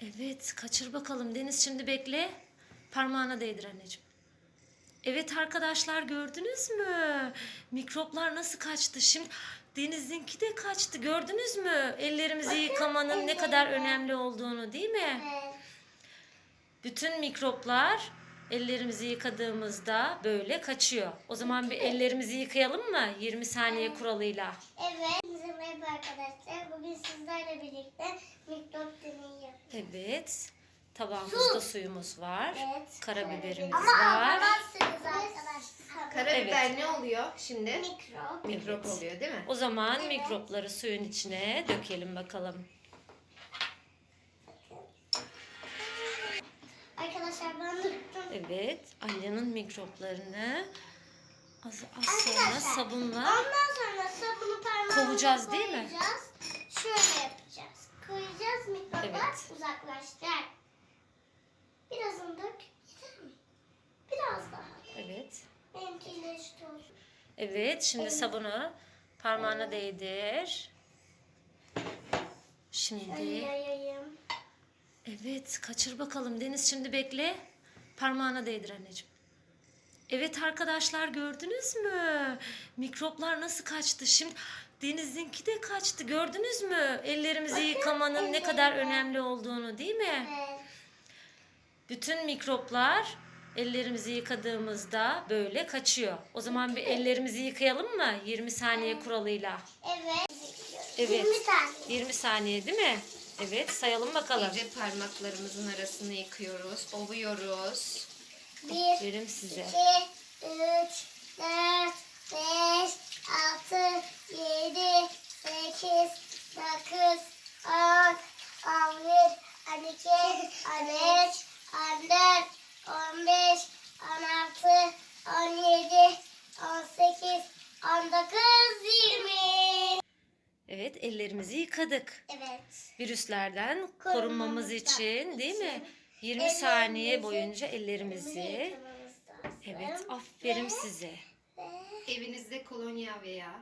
Evet, kaçır bakalım. Deniz şimdi bekle. Parmağına değdir anneciğim. Evet arkadaşlar gördünüz mü? Mikroplar nasıl kaçtı? Şimdi Deniz'inki de kaçtı. Gördünüz mü? Ellerimizi yıkamanın ne kadar önemli olduğunu değil mi? Evet. Bütün mikroplar ellerimizi yıkadığımızda böyle kaçıyor. O zaman bir ellerimizi yıkayalım mı? 20 saniye kuralıyla. Evet. Merhaba arkadaşlar. Bugün sizlerle birlikte mikrop deneyi yapacağız. Evet. Tabağımızda Su. suyumuz var. Evet. Karabiberimiz Ama var. anlamazsınız arkadaşlar. Karabiber ne oluyor şimdi? Mikrop. Mikrop Evet. oluyor değil mi? O zaman Evet. mikropları suyun içine dökelim bakalım. Arkadaşlar ben döktüm. Evet, Alya'nın mikroplarını az, az sonra Arkadaşlar, sabunla Ondan sonra sabunu parmağımıza Kovacağız değil mi? koyacağız. Şöyle yapacağız. Koyacağız mikroplar Evet. uzaklaşacak. Birazını dök. Yeter mi? Biraz daha. evet. Benimkiyle eşit olsun. Evet, şimdi sabunu parmağına değdir. Şimdi yayayım. evet, kaçır bakalım. Deniz şimdi bekle. Parmağına değdir anneciğim. Evet arkadaşlar gördünüz mü? Mikroplar nasıl kaçtı? Şimdi Deniz'inki de kaçtı. Gördünüz mü? Ellerimizi yıkamanın ne kadar önemli olduğunu değil mi? Evet. Bütün mikroplar ellerimizi yıkadığımızda böyle kaçıyor. O zaman bir ellerimizi yıkayalım mı? 20 saniye kuralıyla. Evet. Evet. 20 saniye. 20 saniye değil mi? Evet sayalım bakalım. İyice parmaklarımızın arasını yıkıyoruz, ovuyoruz. 1, Verim size. 2, 3, 4, 5, 6, 7, 8, 9, 10, 11, 12, 13, 14, 15, 16, 17, 18, 19, 20. Evet ellerimizi yıkadık. Evet. Virüslerden Korunmamız korunmamız için değil mi? 20 Ellerimizi- saniye boyunca ellerimizi. Evet aferin Ve- size. ve- Evinizde kolonya veya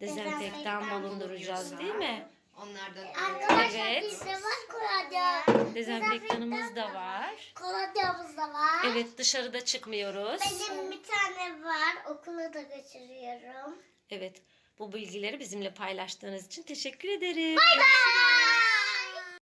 Dezenfektan bulunduracağız değil mi? onlardan Arkadaşlar Evet. bizde var kolonya. Dezenfektanımız da var. Kolonyamız da var. Evet dışarıda çıkmıyoruz. Benim bir tane var. Okula da götürüyorum. Evet bu bilgileri bizimle paylaştığınız için teşekkür ederim. Bye.